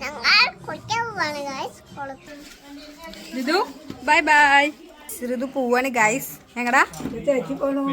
ഞങ്ങൾ കുളിക്കാൻ പോവാണ് guys Rithu bye bye Rithu പോവാണ് ഗൈസ് ഞങ്ങടാ ചേച്ചി പോണു?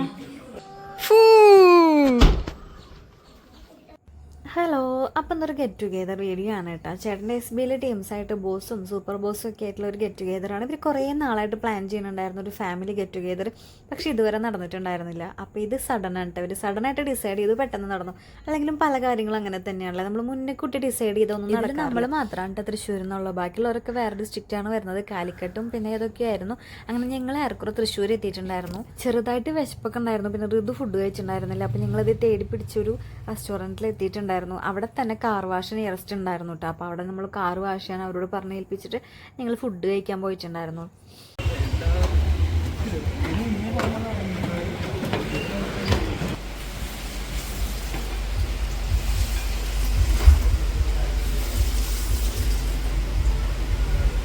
ഹലോ അപ്പം എന്തൊരു ഗെറ്റ് ടുഗെദർ വീഡിയോ ആണ് കേട്ടോ. ചേട്ടന്റെ എസ് ബിയിലെ ടീംസായിട്ട് ബോസും സൂപ്പർ ബോസും ഒക്കെ ആയിട്ടുള്ള ഒരു ഗെറ്റ് ടുഗെദറാണ് ഇവർ കുറേ നാളായിട്ട് പ്ലാൻ ചെയ്യുന്നുണ്ടായിരുന്നു ഒരു ഫാമിലി ഗെറ്റ് ടുഗെദർ പക്ഷേ ഇതുവരെ നടന്നിട്ടുണ്ടായിരുന്നില്ല. അപ്പോൾ ഇത് സഡൻ ആയിട്ട് ഇവർ സഡൻ ആയിട്ട് ഡിസൈഡ് ചെയ്ത് പെട്ടെന്ന് നടന്നു. അല്ലെങ്കിലും പല കാര്യങ്ങളും അങ്ങനെ തന്നെയാണല്ലോ. നമ്മൾ മുന്നേ കൂട്ടി ഡിസൈഡ് ചെയ്തൊന്നും നടക്കും നമ്മൾ മാത്രമാണ് തൃശ്ശൂരിൽ നിന്നുള്ള ബാക്കിയുള്ളവരൊക്കെ വേറെ ഡിസ്ട്രിക്റ്റാണ് വരുന്നത്. കാലിക്കട്ടും പിന്നെ ഏതൊക്കെയായിരുന്നു അങ്ങനെ ഞങ്ങൾ ഏറെക്കുറെ തൃശ്ശൂർ എത്തിയിട്ടുണ്ടായിരുന്നു. ചെറുതായിട്ട് വിശപ്പൊക്കെ ഉണ്ടായിരുന്നു. പിന്നെ ഋതു ഫുഡ് കഴിച്ചിട്ടുണ്ടായിരുന്നില്ല. അപ്പോൾ ഞങ്ങളത് തേടി പിടിച്ചൊരു റെസ്റ്റോറന്റിൽ എത്തിയിട്ടുണ്ടായിരുന്നു. അവിടെ തന്നെ കാർ വാഷ് നിയറസ്റ്റ് ഉണ്ടായിരുന്നു കേട്ടോ അപ്പോൾ അവിടെ നമ്മൾ കാർ വാഷ് ചെയ്യാൻ അവരോട് പറഞ്ഞ് ഏൽപ്പിച്ചിട്ട് ഞങ്ങൾ ഫുഡ് കഴിക്കാൻ പോയിട്ടുണ്ടായിരുന്നു.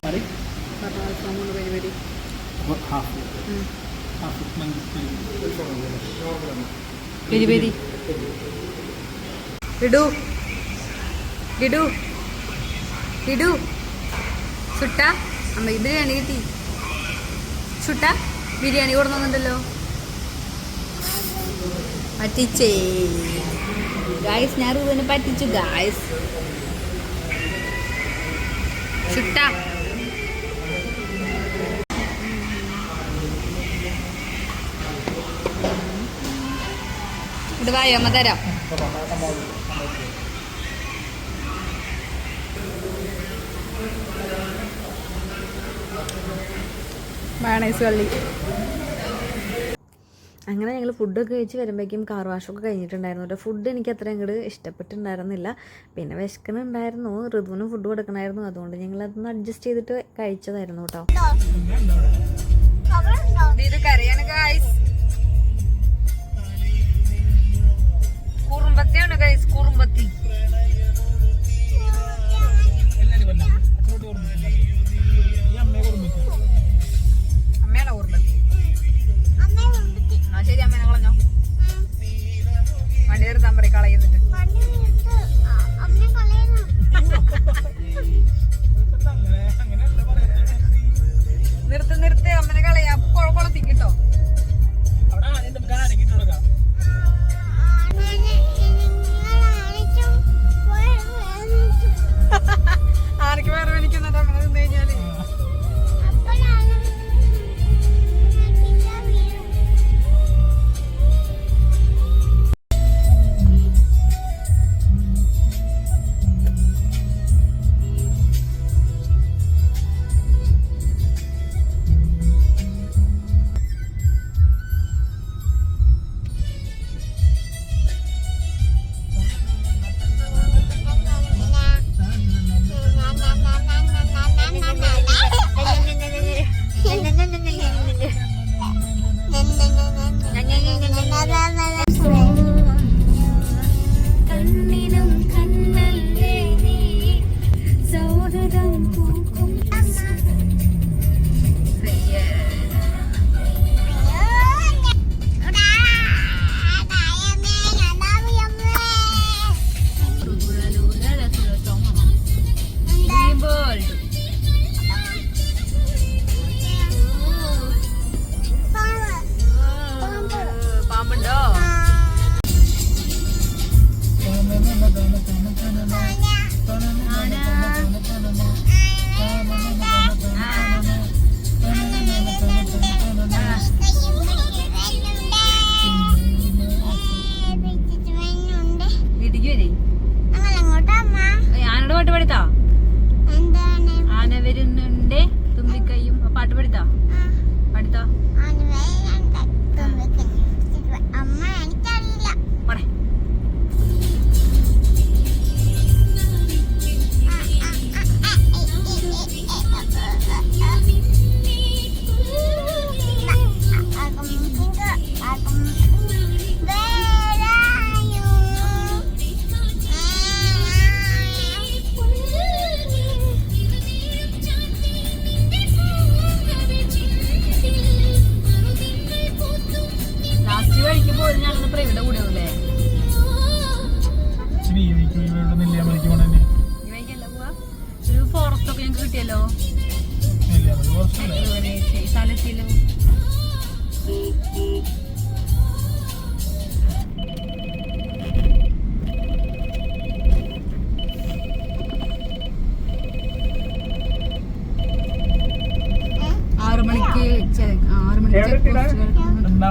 പരിപാടി പെരി പെരി ലിഡു ഇടു. ഇടു. ചുട്ട അമ്മ ബിരിയാണി കിട്ടി. ചുട്ട ബിരിയാണി കൊടുക്കുന്നുണ്ടല്ലോ പറ്റിച്ചേ. ഗായ്സ് ഞാൻ ഇതിനെ പറ്റിച്ചു ഗായ്സ് ചുട്ട ഇത് വായോ അമ്മ തരാം. മയണൈസ് കള്ളി. അങ്ങനെ ഞങ്ങൾ ഫുഡൊക്കെ കഴിച്ച് വരുമ്പോഴേക്കും കാർ വാഷൊക്കെ കഴിഞ്ഞിട്ടുണ്ടായിരുന്നു കേട്ടോ. ഫുഡ് എനിക്ക് അത്ര അങ്ങോട്ട് ഇഷ്ടപ്പെട്ടിട്ടുണ്ടായിരുന്നില്ല. പിന്നെ വിശക്കണുണ്ടായിരുന്നു ഋതുവിന് ഫുഡ് കൊടുക്കണമായിരുന്നു അതുകൊണ്ട് ഞങ്ങൾ അതൊന്ന് അഡ്ജസ്റ്റ് ചെയ്തിട്ട് കഴിച്ചതായിരുന്നു കേട്ടോ. കുറുമ്പത്തിയാണ് ഗൈസ് കുറുമ്പത്തി. ശരി അമ്മ കളഞ്ഞോ വണ്ടി നിർത്താൻ പറയും കളയുന്നിട്ട്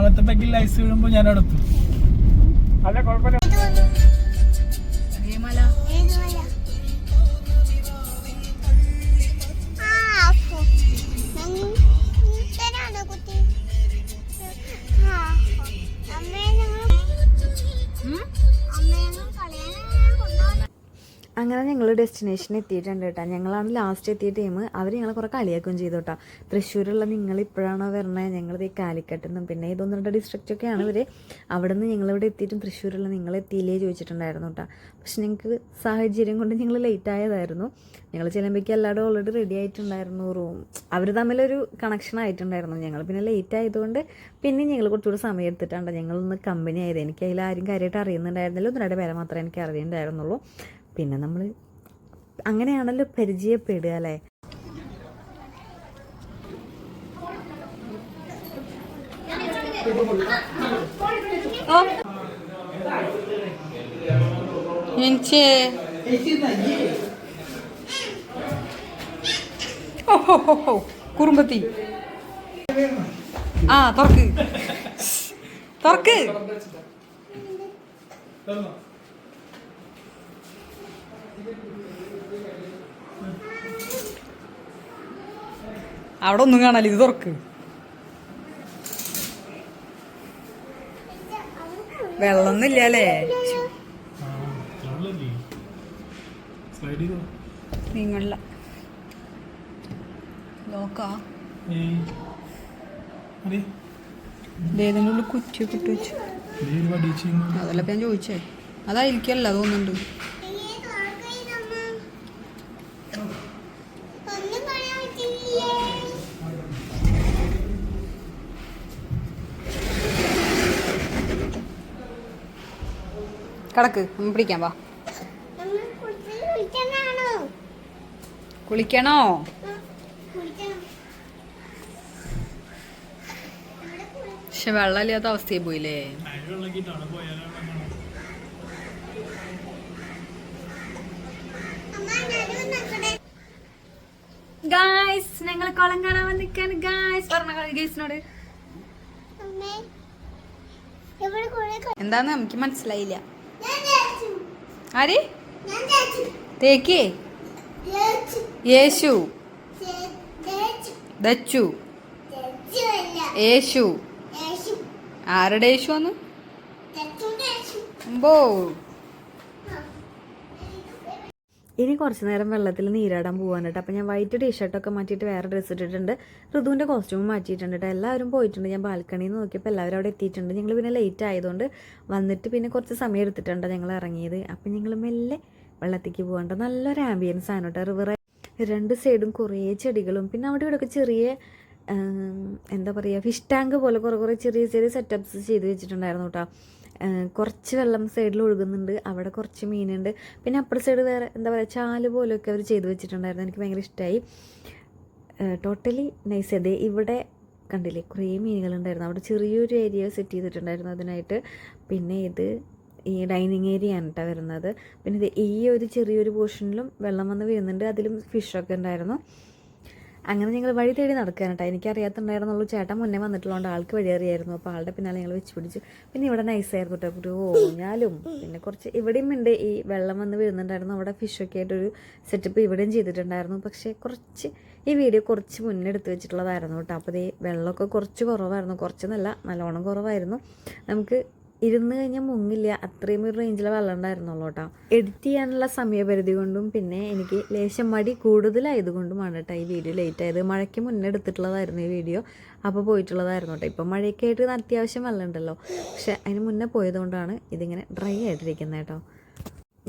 വെള്ളത്തൊക്കെ ഐസ് വീഴുമ്പോ ഞാൻ അല്ല മല ഡെസ്റ്റിനേഷൻ എത്തിയിട്ടുണ്ട് കേട്ടോ ഞങ്ങളാണ് ലാസ്റ്റ് എത്തിയ ടീം അവർ ഞങ്ങളെ കുറേ കളിയാക്കുകയും ചെയ്തു കേട്ടോ തൃശ്ശൂരുള്ള നിങ്ങൾ ഇപ്പോഴാണോ വരണത് ഞങ്ങളിത് കാലിക്കട്ടിൽ നിന്നും. പിന്നെ ഇതൊന്നും രണ്ട് ഡിസ്ട്രിക്റ്റൊക്കെയാണ് ഇവർ അവിടെ നിന്ന് ഞങ്ങളിവിടെ എത്തിയിട്ടും തൃശ്ശൂരുള്ള നിങ്ങൾ എത്തിയില്ലേ ചോദിച്ചിട്ടുണ്ടായിരുന്നു കേട്ടോ പക്ഷെ ഞങ്ങൾക്ക് സാഹചര്യം കൊണ്ട് ഞങ്ങൾ ലേറ്റ് ആയതായിരുന്നു. ഞങ്ങൾ ചെല്ലുമ്പോഴേക്കും എല്ലാവരും ഓൾറെഡി റെഡി ആയിട്ടുണ്ടായിരുന്നു റൂം അവർ തമ്മിലൊരു കണക്ഷൻ ആയിട്ടുണ്ടായിരുന്നു. ഞങ്ങൾ പിന്നെ ലേറ്റ് ആയതുകൊണ്ട് പിന്നെ ഞങ്ങൾ കുറച്ചുകൂടി സമയം എടുത്തിട്ടാണ് ഞങ്ങളൊന്ന് കമ്പനി ആയത്. എനിക്ക് അതിൽ ആരും കാര്യമായിട്ട് അറിയുന്നുണ്ടായിരുന്നില്ല. ഒന്ന് രണ്ട് പേരെ മാത്രമേ എനിക്ക് അറിയുന്നുണ്ടായിരുന്നുള്ളൂ. പിന്നെ നമ്മൾ അങ്ങനെയാണല്ലോ പരിചയപ്പെടുക അല്ലേ? കുറുമ്പത്തി. ആ തുറക്ക്. തുറക്ക്. അവിടെ ഒന്നും കാണാല്ല ഇത് തുറക്ക് വെള്ളമൊന്നുമില്ല അല്ലേ നിങ്ങളില്ല നോക്കാ ഏതെങ്കിലും കുറ്റിയൊക്കെ ഇട്ട് വെച്ചു അതല്ല ഞാൻ ചോദിച്ചേ അതായിരിക്കല്ല തോന്നുന്നുണ്ട് അയ്യേ, തുറക്കരുതമ്മ. ഒന്നും കാണാൻ പറ്റില്ലേ കിടക്ക് പിടിക്കാൻ വാ. കുളിക്കണോ? പക്ഷെ വെള്ളമില്ലാത്ത അവസ്ഥയിൽ പോയില്ലേ? ഗായ്സ് ഞങ്ങൾ കുളം കാണാൻ വന്നിക്കാൻ ഗായ്സ് പറഞ്ഞ ഗേസിനോട് എന്താന്ന്? നമുക്ക് മനസ്സിലായില്ല. ആര്. തേക്കേ. യേശു. ദച്ചു. യേശു. ആരുടെ യേശു ആണ്? ഇനി കുറച്ച് നേരം വെള്ളത്തിൽ നീരാടാൻ പോകാനായിട്ട് അപ്പോൾ ഞാൻ വൈറ്റ് ടീഷർട്ടൊക്കെ മാറ്റിയിട്ട് വേറെ ഡ്രസ്സ് ഇട്ടിട്ടുണ്ട്. ഋതുവിന്റെ കോസ്റ്റ്യൂം മാറ്റിയിട്ടുണ്ട് കേട്ടോ. എല്ലാവരും പോയിട്ടുണ്ട്. ഞാൻ ബാൽക്കണിയിൽ നിന്ന് നോക്കിയപ്പോൾ എല്ലാവരും അവിടെ എത്തിയിട്ടുണ്ട്. ഞങ്ങൾ പിന്നെ ലേറ്റ് ആയതുകൊണ്ട് വന്നിട്ട് പിന്നെ കുറച്ച് സമയം എടുത്തിട്ടുണ്ട് ഞങ്ങൾ ഇറങ്ങിയത്. അപ്പം ഞങ്ങൾ മെല്ലെ വെള്ളത്തേക്ക് പോകേണ്ട നല്ലൊരു ആംബിയൻസ് ആണ് കേട്ടോ. റിവർ രണ്ട് സൈഡും കുറേ ചെടികളും പിന്നെ അവിടെ ഇവിടെയൊക്കെ ചെറിയ എന്താ പറയുക ഫിഷ് ടാങ്ക് പോലെ കുറേ കുറേ ചെറിയ ചെറിയ സെറ്റപ്സ് ചെയ്ത് വെച്ചിട്ടുണ്ടായിരുന്നു കേട്ടോ. കുറച്ച് വെള്ളം സൈഡിൽ ഒഴുകുന്നുണ്ട്. അവിടെ കുറച്ച് മീനുണ്ട്. പിന്നെ അപ്പുറ സൈഡ് വേറെ എന്താ പറയുക ചാൽ പോലെയൊക്കെ അവർ ചെയ്ത് വെച്ചിട്ടുണ്ടായിരുന്നു. എനിക്ക് ഭയങ്കര ഇഷ്ടമായി ടോട്ടലി നൈസ് അതെ ഇവിടെ കണ്ടില്ലേ കുറേ മീനുകളുണ്ടായിരുന്നു. അവിടെ ചെറിയൊരു ഏരിയ സെറ്റ് ചെയ്തിട്ടുണ്ടായിരുന്നു അതിനായിട്ട്. പിന്നെ ഇത് ഈ ഡൈനിങ് ഏരിയ ആണ് കേട്ടോ വരുന്നത്. പിന്നെ ഇത് ഈ ഒരു ചെറിയൊരു പോർഷനിലും വെള്ളം വന്ന് വീഴുന്നുണ്ട്. അതിലും ഫിഷൊക്കെ ഉണ്ടായിരുന്നു. അങ്ങനെ ഞങ്ങൾ വഴി തേടി നടക്കാൻ കേട്ടോ. എനിക്കറിയാത്തുണ്ടായിരുന്നുള്ളൂ ചേട്ടൻ മുന്നേ വന്നിട്ടുള്ളതുകൊണ്ട് ആൾക്ക് വഴി അറിയായിരുന്നു അപ്പോൾ ആളുടെ പിന്നാലെ ഞങ്ങൾ വെച്ച് പിടിച്ചു. പിന്നെ ഇവിടെ നൈസായിരുന്നു കേട്ടോ. ഒരു ഓഞ്ഞാലും പിന്നെ കുറച്ച് ഇവിടെയും ഉണ്ട്. ഈ വെള്ളം വന്ന് വീഴുന്നുണ്ടായിരുന്നു. അവിടെ ഫിഷൊക്കെ ആയിട്ടൊരു സെറ്റപ്പ് ഇവിടെയും ചെയ്തിട്ടുണ്ടായിരുന്നു. പക്ഷേ കുറച്ച് ഈ വീഡിയോ കുറച്ച് മുന്നേ എടുത്ത് വെച്ചിട്ടുള്ളതായിരുന്നു കേട്ടോ. അപ്പോൾ ഈ വെള്ളമൊക്കെ കുറച്ച് കുറവായിരുന്നു. കുറച്ച് നല്ല നല്ലോണം കുറവായിരുന്നു. നമുക്ക് ഇരുന്ന് കഴിഞ്ഞാൽ മുങ്ങില്ല. അത്രയും ഒരു റേഞ്ചിലെ വെള്ളം ഉണ്ടായിരുന്നുള്ളൂ കേട്ടോ എഡിറ്റ് ചെയ്യാനുള്ള സമയപരിധി കൊണ്ടും പിന്നെ എനിക്ക് ലേശം മടി കൂടുതലായതുകൊണ്ടുമാണ് കേട്ടോ ഈ വീഡിയോ ലേറ്റ് ആയത്. മഴയ്ക്ക് മുന്നേ എടുത്തിട്ടുള്ളതായിരുന്നു ഈ വീഡിയോ അപ്പോൾ പോയിട്ടുള്ളതായിരുന്നു കേട്ടോ ഇപ്പം മഴയൊക്കെ ആയിട്ട് അത്യാവശ്യം വെള്ളം ഉണ്ടല്ലോ പക്ഷെ അതിന് മുന്നേ പോയതുകൊണ്ടാണ് ഇതിങ്ങനെ ഡ്രൈ ആയിട്ടിരിക്കുന്നത് കേട്ടോ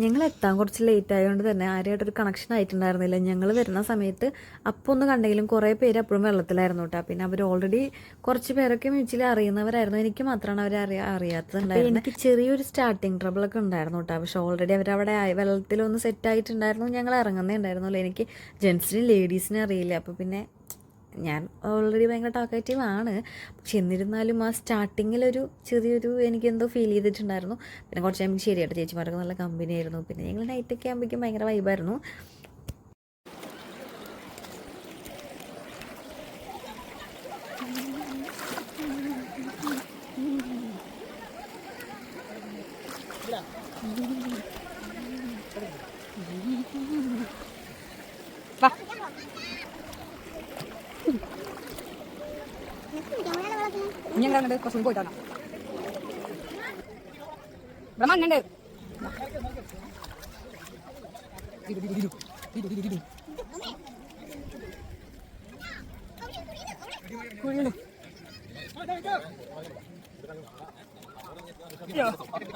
ഞങ്ങൾ എത്താൻ കുറച്ച് ലേറ്റ് ആയതുകൊണ്ട് തന്നെ ആരുമായിട്ടൊരു കണക്ഷൻ ആയിട്ടുണ്ടായിരുന്നില്ല. ഞങ്ങൾ വരുന്ന സമയത്ത് അപ്പോൾ ഒന്ന് കണ്ടെങ്കിലും കുറേ പേര് അപ്പോഴും വെള്ളത്തിലായിരുന്നു കേട്ടോ പിന്നെ അവർ ഓൾറെഡി കുറച്ച് പേരൊക്കെ മ്യൂച്വലി അറിയുന്നവരായിരുന്നു. എനിക്ക് മാത്രമാണ് അവരെ അറിയാ അറിയാത്തതുണ്ടായിരുന്നത് എനിക്ക് ചെറിയൊരു സ്റ്റാർട്ടിങ് ട്രബിളൊക്കെ ഉണ്ടായിരുന്നു കേട്ടോ പക്ഷെ ഓൾറെഡി അവരവിടെ വെള്ളത്തിലൊന്ന് സെറ്റ് ആയിട്ടുണ്ടായിരുന്നു. ഞങ്ങൾ ഇറങ്ങുന്നേ ഉണ്ടായിരുന്നുള്ളൂ. എനിക്ക് ജെൻസിനും ലേഡീസിനും അറിയില്ല. അപ്പോൾ പിന്നെ ഞാൻ ഓൾറെഡി ഭയങ്കര ടാക്കറ്റീവ് ആണ്. പക്ഷെ എന്നിരുന്നാലും ആ സ്റ്റാർട്ടിങ്ങിലൊരു ചെറിയൊരു എനിക്കെന്തോ ഫീൽ ചെയ്തിട്ടുണ്ടായിരുന്നു. പിന്നെ കുറച്ച് കഴിയുമ്പോൾ ശരിയായിട്ട് ചേച്ചിമാരൊക്കെ നല്ല കമ്പനി ആയിരുന്നു. പിന്നെ ഞങ്ങൾ നൈറ്റൊക്കെ ആകുമ്പോഴേക്കും ഭയങ്കര വൈബായിരുന്നു Va. ഇനി എന്താ അങ്ങോട്ട് കുറച്ചും ബ്രഹ്മാൻ പോയിട്ട് വരാം ഇവിടെ മണ്ണുണ്ട് എവിടെ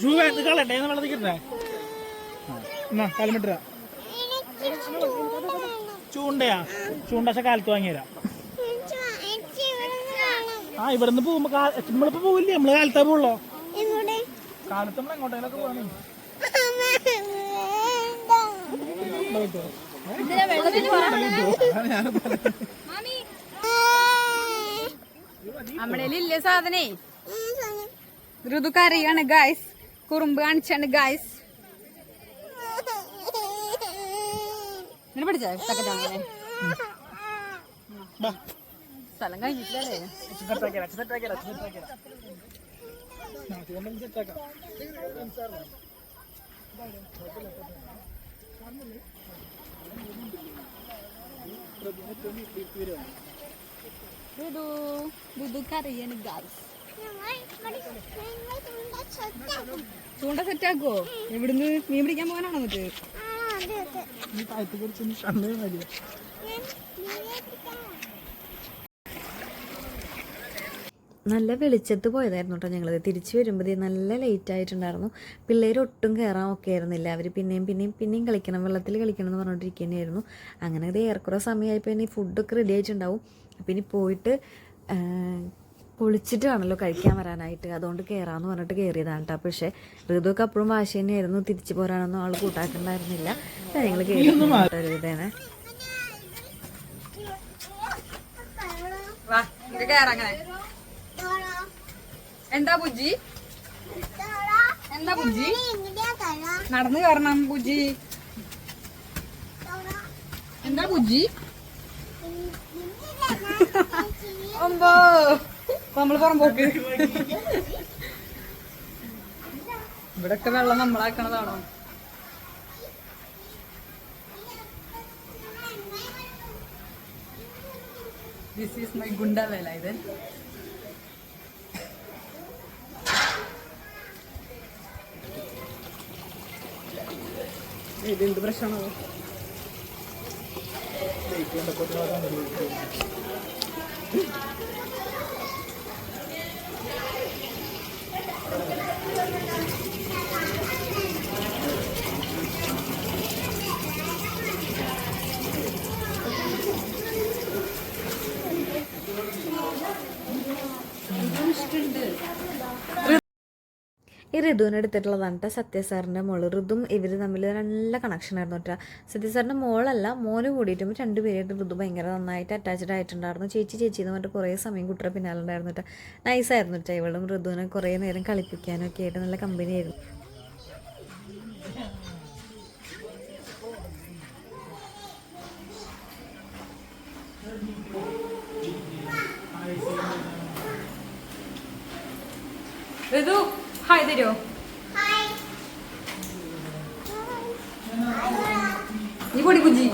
ഷൂ എന്ന് വെള്ളത്തിൽ കിട്ടേ എന്നാ വേണം ചൂണ്ടയാ. ചൂണ്ട പക്ഷെ കാലത്ത് വേണം ആ ഇവിടുന്ന് പോകുമ്പോ നമ്മളിപ്പോ പോവില്ലേ? നമ്മൾ കാലത്താ പോവുള്ളോ? കാലത്ത് നമ്മൾ എങ്ങോട്ടെങ്കിലൊക്കെ പോകണം വേണ്ട സാധനേ? ഋതു കറിയാണ് ഗായ്സ് കുറുമ്പ് കാണിച്ചാണ് ഗായ്സ് ഇങ്ങനെ പിടിച്ചേ? ചക്കച്ചാങ്ങനെ ബാ. സ്ഥലം സെറ്റാക്കാം. ഋതു ഋതു കറിയാണ് ഗായ്സ് ചൂണ്ട സെറ്റാക്കുവോ ഇവിടുന്ന് മീൻ പിടിക്കാൻ പോകാനാണോ നമുക്ക് നല്ല വെളിച്ചത്ത് പോയതായിരുന്നു കേട്ടോ ഞങ്ങൾ തിരിച്ചു വരുമ്പോൾ നല്ല ലേറ്റ് ആയിട്ടുണ്ടായിരുന്നു. പിള്ളേർ ഒട്ടും കയറാൻ ഒക്കെ ആയിരുന്നില്ല. അവർ പിന്നെയും പിന്നെയും പിന്നെയും കളിക്കണം വെള്ളത്തിൽ കളിക്കണം എന്ന് പറഞ്ഞുകൊണ്ടിരിക്കുന്നതായിരുന്നു അങ്ങനെ ഇത് ഏറെക്കുറെ സമയമായപ്പോൾ ഇനി ഫുഡൊക്കെ റെഡി ആയിട്ടുണ്ടാവും. അപ്പം ഇനി പോയിട്ട് ആ, കുളിച്ചിട്ട് വേണമല്ലോ കഴിക്കാൻ വരാനായിട്ട്. അതുകൊണ്ട് കയറാമെന്ന് പറഞ്ഞിട്ട് കയറിയതാണ് കേട്ടോ. പക്ഷേ ഋതുവൊക്കെ അപ്പോഴും വാശി തന്നെയായിരുന്നു. തിരിച്ചു പോരാനൊന്നും ആൾ കൂട്ടാക്കുന്നുണ്ടായിരുന്നില്ല ഞങ്ങൾ കയറിയതാണ് എന്താ ബുജി എന്താ ബുജി നടന്നു കയറണം ബുജി എന്താ ബുജി ഒമ്പോ. നമ്മൾ പുറമ്പോക്ക്. ഇവിടൊക്കെ വെള്ളം നമ്മളാക്കണതാണോ? ദിസ് ഈസ് മൈ ഗുണ്ട വേല ഇത്. ഇതെന്ത് പ്രശ്നമാണോ? ഈ ഋതുവിനെ എടുത്തിട്ടുള്ളതാണ് കേട്ടോ സത്യ സാറിന്റെ മോൾ. ഋതും ഇവർ തമ്മിൽ നല്ല കണക്ഷൻ ആയിരുന്നു കേട്ടോ സത്യ സാറിന്റെ മോളല്ല മോന് കൂടിയിട്ടും രണ്ടുപേരായിട്ട് ഋതു ഭയങ്കര നന്നായിട്ട് അറ്റാച്ച്ഡ് ആയിട്ടുണ്ടായിരുന്നു. ചേച്ചി ചേച്ചി എന്ന് പറഞ്ഞിട്ട് കുറേ സമയം കുട്ടിയുടെ പിന്നാലെ ഉണ്ടായിരുന്നു കേട്ടോ നൈസായിരുന്നു കേട്ടോ ഇവളും ഋതുവിനെ കുറേ നേരം കളിപ്പിക്കാനൊക്കെ ആയിട്ട് നല്ല കമ്പനിയായിരുന്നു ഋതു ഹായ് തരുമോ നീ പൊടി കുഞ്ചി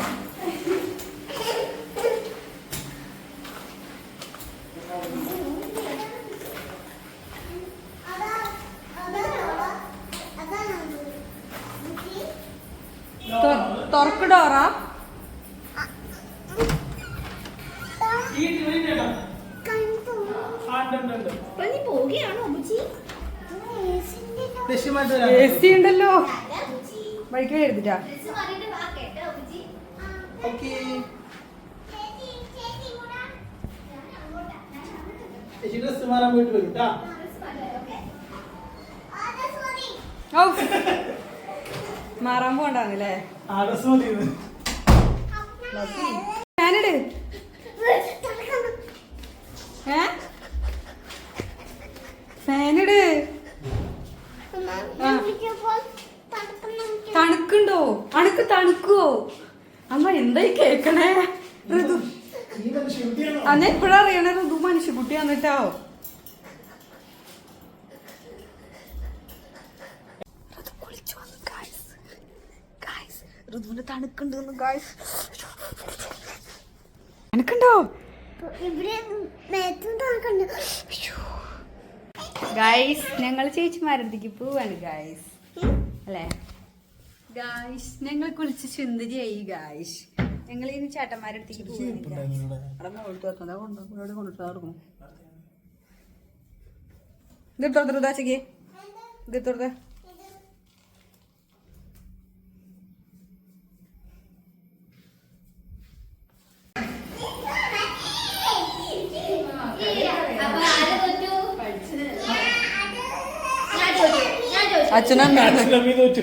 തുറക്ക് ഡോറ ഇടയ്ക്ക് എഴുതിട്ടാ. മാറാൻ മാറാൻ പോണ്ടാന്നല്ലേ? ഞാനിട് ഏ? കേക്കണേ? ഋതു. അന്ന് എപ്പോഴാ അറിയണേ ഋതു? മനുഷ്യക്കുട്ടി വന്നിട്ടോ. ഋതുവിന് തണുക്കുണ്ട് ഗായ്സ് തണുക്കുണ്ടോ? ഗായ്സ് ഞങ്ങൾ ചേച്ചിമാരടുത്തേക്ക് പോവാണ് ഗായ്സ് അല്ലേ? ഗായ്സ് ഞങ്ങൾ കുളിച്ച് സുന്ദരിയായി ഗായ്സ് ഞങ്ങൾ ഇനി ചേട്ടന്മാരടുത്തേക്ക് അടുത്തേക്ക് അവിടെ മുകളിൽ വെക്കുന്നതാ കൊണ്ട് ഇവിടെ കൊണ്ടിട്ട് നടക്കും ഇത് എടുത്തോടുത്ത ദാശക്ക് ഇത് എടുത്തോടുത്ത അച്ഛനമ്മയാണ് ലമ്മി തോറ്റു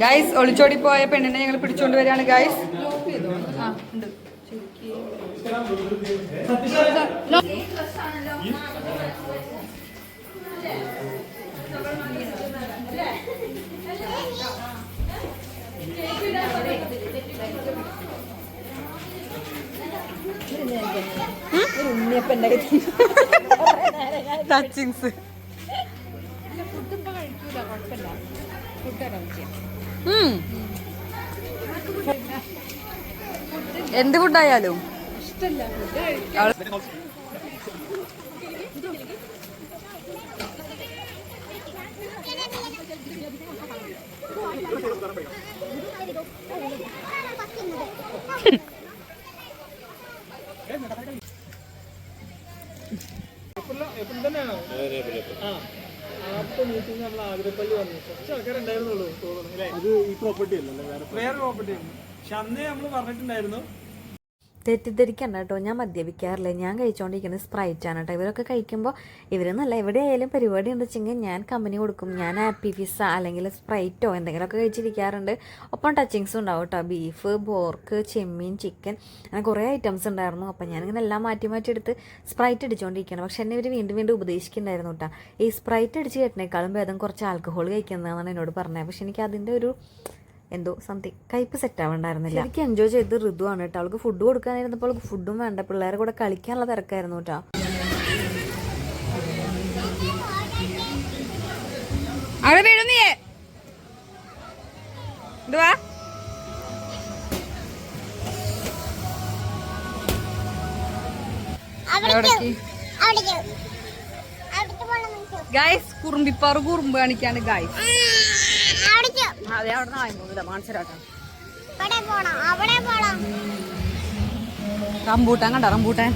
ഗൈസ് ഒളിച്ചോടി പോയ പെണ്ണിനെ ഞങ്ങൾ പിടിച്ചോണ്ട് വരികയാണ് ഗൈസ് ടച്ചിങ്സ് ഫുഡ് ഇപ്പൊ കഴിക്കൂല ആ ഉണ്ട് ടച്ചിങ്സ് എന്ത് ഫുഡായാലും? എപ്പോഴും ആതിരപ്പള്ളി വന്നു കുറച്ച് ആൾക്കാരുണ്ടായിരുന്നുള്ളൂ തോന്നുന്നു അല്ലേ? അത് ഈ പ്രോപ്പർട്ടി അല്ലല്ലോ വേറെ വേറെ പ്രോപ്പർട്ടി ആണ് പക്ഷെ അന്നേ നമ്മൾ പറഞ്ഞിട്ടുണ്ടായിരുന്നു തെറ്റിദ്ധരിക്കണ്ട കേട്ടോ. ഞാൻ മദ്യപിക്കാറില്ല. ഞാൻ കഴിച്ചുകൊണ്ടിരിക്കുന്നത് സ്പ്രൈറ്റ് ആണ് കേട്ടോ. ഇവരൊക്കെ കഴിക്കുമ്പോൾ ഇവരെന്നല്ല എവിടെയായാലും പരിപാടി ഉണ്ട്. വെച്ചെങ്കിൽ ഞാൻ കമ്പനി കൊടുക്കും. ഞാൻ ആപ്പി ഫിസ അല്ലെങ്കിൽ സ്പ്രൈറ്റോ എന്തെങ്കിലുമൊക്കെ കഴിച്ചിരിക്കാറുണ്ട്. ഒപ്പം ടച്ചിങ്സും ഉണ്ടാവും കേട്ടോ. ബീഫ് പോർക്ക് ചെമ്മീൻ ചിക്കൻ അങ്ങനെ കുറേ ഐറ്റംസ് ഉണ്ടായിരുന്നു. അപ്പം ഞാനിങ്ങനെ എല്ലാം മാറ്റി മാറ്റി എടുത്ത് സ്പ്രൈറ്റ് അടിച്ചുകൊണ്ടിരിക്കുകയാണ് പക്ഷെ എന്നെ ഇവർ വീണ്ടും വീണ്ടും ഉപദേശിക്കുന്നുണ്ടായിരുന്നു കേട്ടോ. ഈ സ്പ്രൈറ്റ് അടിച്ച് കേട്ടിനേക്കാളും ഭേദം കുറച്ച് ആൽക്കഹോൾ കഴിക്കുന്നതാണ് എന്നോട് പറഞ്ഞത്. പക്ഷെ എനിക്ക് അതിന്റെ ഒരു എന്തോ സംതിങ് കയ്പ് സെറ്റ് ആവണ്ടായിരുന്നില്ല. എനിക്ക് എൻജോയ് ചെയ്ത് ഋതുവാണ് കേട്ടോ. അവൾക്ക് ഫുഡ് കൊടുക്കാനിരുന്നപ്പോൾ അവൾക്ക് ഫുഡും വേണ്ട. പിള്ളേരെ കൂടെ കളിക്കാനുള്ള തിരക്കായിരുന്നു കേട്ടോ. അവിടെ വീഴുന്നിയേ ഇതുവാ അവിടേക്ക് അവിടേക്ക്. ഗായ്സ് കുറുമ്പിപ്പാറ് കുറുമ്പ് കാണിക്കാണ് ഗായ്സ് അവിടേക്ക്. അതെ അവിടെ നിന്ന് മാനസരാട്ടോ. റംബൂട്ടാൻ കണ്ട റംബൂട്ടാൻ?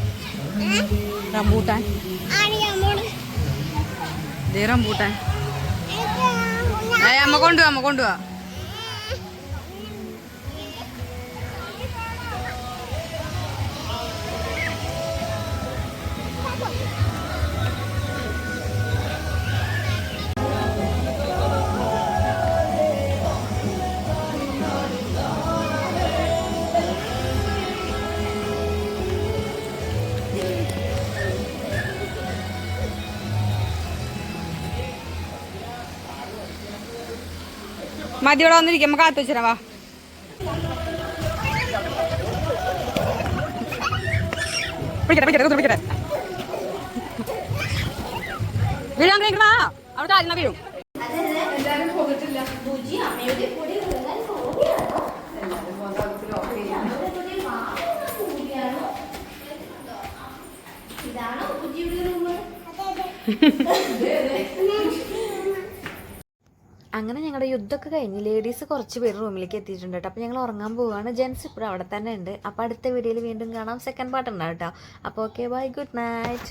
റംബൂട്ടാൻ. ദേ റംബൂട്ടാൻ. അമ്മ കൊണ്ടുപോവാ അമ്മ കൊണ്ടുപോവാ മതി ഇവിടെ വന്നിരിക്കും നമുക്ക് കാത്തു വെച്ചാ വാ. പിടിക്കട്ടെ പിടിക്കട്ടെ പിടിക്കട്ടെ വീഴാൻ കഴിക്കണ അവിടെ കാലിന വീഴും. എല്ലാരും അങ്ങനെ ഞങ്ങളുടെ യുദ്ധമൊക്കെ കഴിഞ്ഞ് ലേഡീസ് കുറച്ച് പേര് റൂമിലേക്ക് എത്തിയിട്ടുണ്ട് കേട്ടോ അപ്പോൾ ഞങ്ങൾ ഉറങ്ങാൻ പോവുകയാണ് ജെൻസ് ഇപ്പോഴും അവിടെ തന്നെ ഉണ്ട്. അപ്പോൾ അടുത്ത വീഡിയോയിൽ വീണ്ടും കാണാം. സെക്കൻഡ് പാർട്ട് ഉണ്ടാവും കേട്ടോ അപ്പോൾ ഓക്കെ ബൈ ഗുഡ് നൈറ്റ്